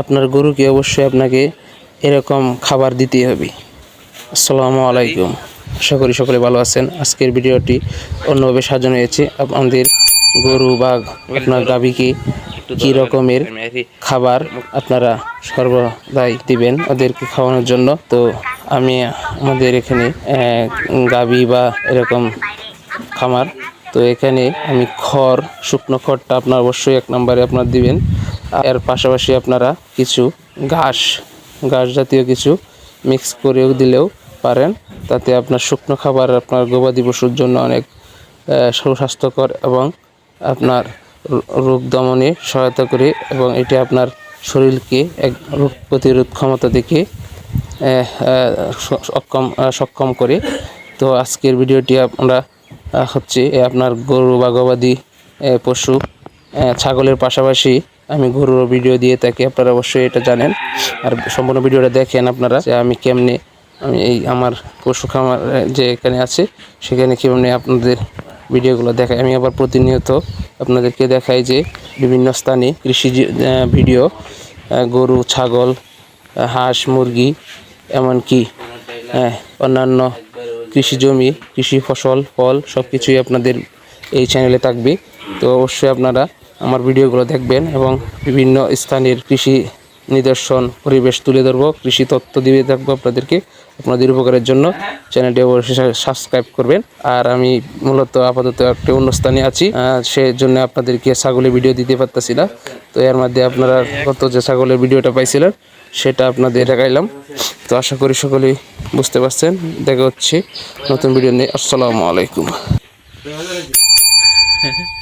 আপনার গরুকে অবশ্যই আপনাকে এরকম খাবার দিতে হবে। আসসালামু আলাইকুম। আশা করি সকলে ভালো আছেন। আজকের ভিডিওটি অন্যভাবে সাজানো হয়েছে। আমাদের গরু বা আপনার গাভীকে কী রকমের খাবার আপনারা সর্বদাই দিবেন ওদেরকে খাওয়ানোর জন্য। তো আমি আমাদের এখানে গাভী বা এরকম খামার। তো এখানে আমি খড়, শুকনো খড়টা আপনার অবশ্যই এক নম্বরে আপনার দিবেন। এর পাশাপাশি আপনারা কিছু ঘাস ঘাস জাতীয় কিছু মিক্স করেও দিলেও পারেন। তাতে আপনার শুকনো খাবার, আপনার গবাদি পশুর জন্য অনেক সুস্বাস্থ্যকর এবং আপনার রোগ দমনে সহায়তা করে এবং এটি আপনার শরীরকে এক রোগ প্রতিরোধ ক্ষমতা স- সক্ষম সক্ষম করে। তো আজকের ভিডিওটি আমরা হচ্ছে আপনার গরু বা গবাদি পশু ছাগলের পাশাপাশি আমি গরুর ভিডিও দিয়ে থাকি, আপনারা অবশ্যই এটা জানেন। আর সম্পূর্ণ ভিডিওটা দেখেন আপনারা যে আমি কেমনে আমি এই আমার পশু খামার যে এখানে আছে, সেখানে কেমনে আপনাদের ভিডিওগুলো দেখাই। আমি আবার প্রতিনিয়ত আপনাদেরকে দেখাই যে বিভিন্ন স্থানে কৃষি ভিডিও গরু, ছাগল, হাঁস, মুরগি, এমনকি অন্যান্য কৃষি জমি, কৃষি ফসল, ফল সব কিছুই আপনাদের এই চ্যানেলে থাকবে। তো অবশ্যই আপনারা আমার ভিডিওগুলো দেখবেন এবং বিভিন্ন স্থানের কৃষি নিদর্শন পরিবেশ তুলে ধরবো কৃষি তথ্য দিয়ে থাকব আপনাদেরকে আপনাদের উপকারের জন্য। চ্যানেলটি অবশ্যই সাবস্ক্রাইব করবেন। আর আমি মূলত আপাতত একটা অন্য স্থানে আছি আহ, সেজন্য আপনাদেরকে ছাগলের ভিডিও দিতে পারতেছি না। তো এর মধ্যে আপনারা গত যে ছাগলের ভিডিওটা পাইছিলেন সেটা আপনাদের দেখাইলাম। তো আশা করি সকলেই বুঝতে পারছেন। দেখা হচ্ছে নতুন ভিডিও নিয়ে। আসসালামু আলাইকুম।